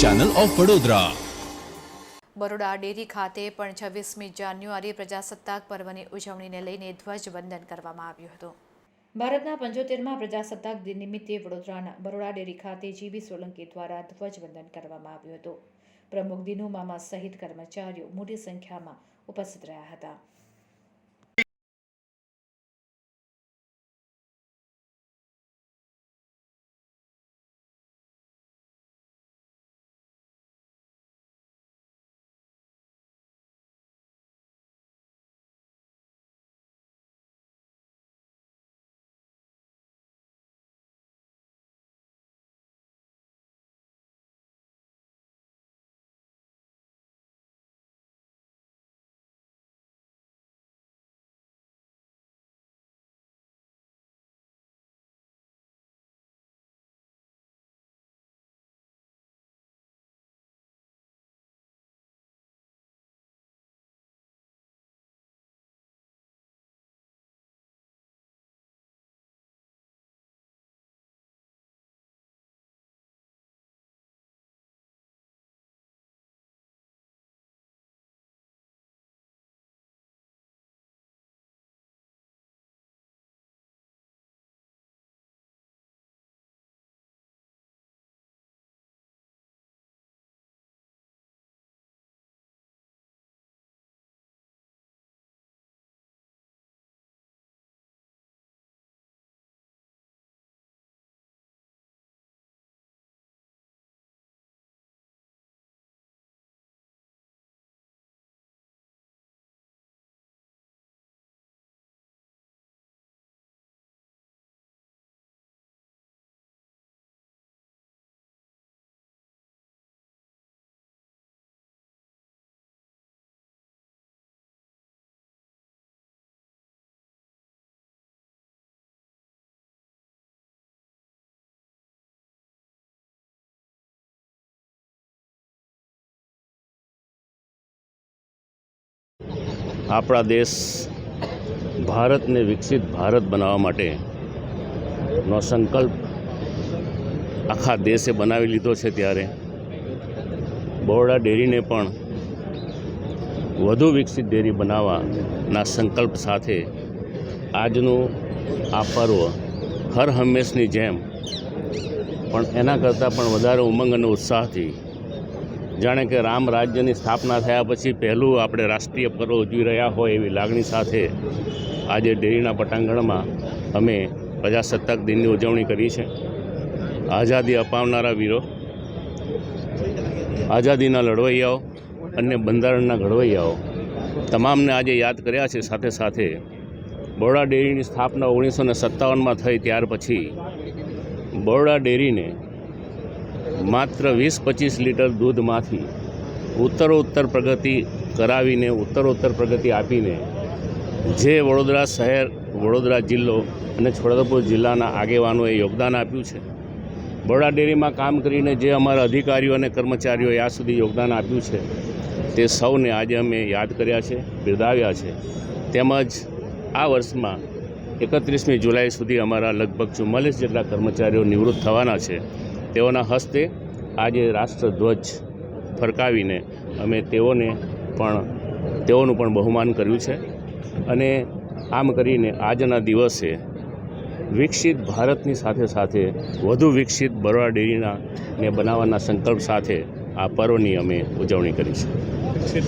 Channel of Vadodara Baroda dairy ખાતે પણ છવ્વીસમી જાન્યુઆરી પ્રજાસત્તાક પર્વની ઉજવણીને લઈને ધ્વજવંદન કરવામાં આવ્યું હતું. ભારતના પંચોતેરમાં પ્રજાસત્તાક દિન નિમિત્તે વડોદરાના બરોડા ડેરી ખાતે જીબી સોલંકી દ્વારા ધ્વજવંદન કરવામાં આવ્યું હતું. પ્રમુખ દિનુ મામા સહિત કર્મચારીઓ મોટી સંખ્યામાં ઉપસ્થિત રહ્યા હતા. આપણા દેશ ભારતને વિકસિત ભારત બનાવવા માટેનો સંકલ્પ આખા દેશે બનાવી લીધો છે ત્યારે. બરોડા ડેરીને પણ વધુ વિકસિત ડેરી બનાવવાના સંકલ્પ સાથે આજનું આ પર્વ હર હંમેશની જેમ, પણ એના કરતાં પણ વધારે ઉમંગ અને ઉત્સાહથી જાણે કે રામ રાજ્યની સ્થાપના થયા પછી પહેલું આપણે રાષ્ટ્રીય પર્વ ઉજવી રહ્યા હોય એવી લાગણી સાથે આજે ડેરીના પટાંગણમાં અમે પ્રજાસત્તાક દિનની ઉજવણી કરી છે. આઝાદી અપાવનારા વીરો, આઝાદીના લડવૈયાઓ અને બંધારણના ઘડવૈયાઓ તમામને આજે યાદ કર્યા છે. સાથે સાથે બરોડા ડેરીની સ્થાપના ઓગણીસો સત્તાવનમાં થઈ ત્યાર પછી બરોડા ડેરીને માત્ર વીસ પચીસ લીટર દૂધમાંથી ઉત્તરોત્તર પ્રગતિ કરાવીને, ઉત્તરોત્તર પ્રગતિ આપીને જે વડોદરા શહેર, વડોદરા જિલ્લો અને છોટાઉદેપુર જિલ્લાના આગેવાનોએ યોગદાન આપ્યું છે. બરોડા ડેરીમાં કામ કરીને જે અમારા અધિકારીઓ અને કર્મચારીઓએ આ સુધી યોગદાન આપ્યું છે, તે સૌને આજે અમે યાદ કર્યા છે, બિરદાવ્યા છે. તેમજ આ વર્ષમાં એકત્રીસમી જુલાઈ સુધી અમારા લગભગ ચુમ્માલીસ જેટલા કર્મચારીઓ નિવૃત્ત થવાના છે. તેઓના હસ્તે આજે રાષ્ટ્રધ્વજ ફરકાવીને અમે તેઓને પણ, તેઓનું પણ બહુમાન કર્યું છે. અને આમ કરીને આજના દિવસે વિકસિત ભારતની સાથે સાથે વધુ વિકસિત બરોડા ડેરીના ને બનાવવાના સંકલ્પ સાથે આ પર્વની અમે ઉજવણી કરી છે.